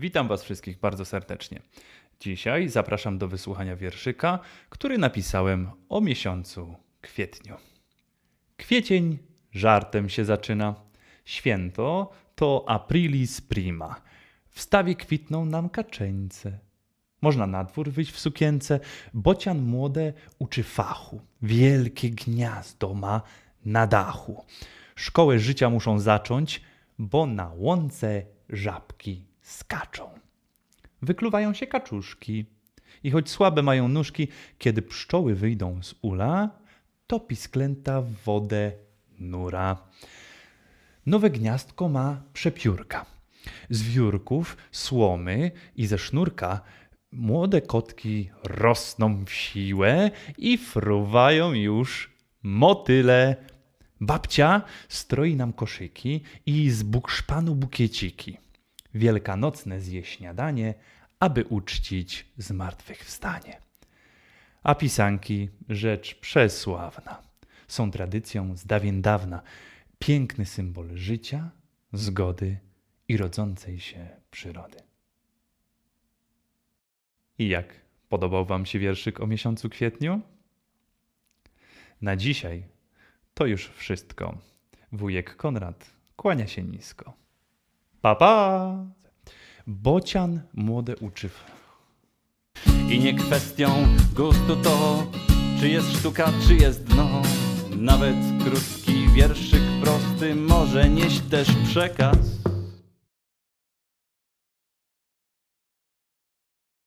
Witam Was wszystkich bardzo serdecznie. Dzisiaj zapraszam do wysłuchania wierszyka, który napisałem o miesiącu kwietniu. Kwiecień żartem się zaczyna. Święto to aprilis prima. W stawie kwitną nam kaczeńce. Można na dwór wyjść w sukience. Bocian młode uczy fachu. Wielkie gniazdo ma na dachu. Szkołę życia muszą zacząć, bo na łące żabki skaczą. Wykluwają się kaczuszki i choć słabe mają nóżki, kiedy pszczoły wyjdą z ula, to pisklęta w wodę nura. Nowe gniazdko ma przepiórka. Z wiórków, słomy i ze sznurka młode kotki rosną w siłę i fruwają już motyle. Babcia stroi nam koszyki i z bukszpanu bukieciki. Wielkanocne zje śniadanie, aby uczcić zmartwychwstanie. A pisanki rzecz przesławna. Są tradycją z dawien dawna. Piękny symbol życia, zgody i rodzącej się przyrody. I jak podobał Wam się wierszyk o miesiącu kwietniu? Na dzisiaj to już wszystko. Wujek Konrad kłania się nisko. Pa, pa! Bocian młode uczy. I nie kwestią gustu to, czy jest sztuka, czy jest dno. Nawet krótki wierszyk prosty może nieść też przekaz.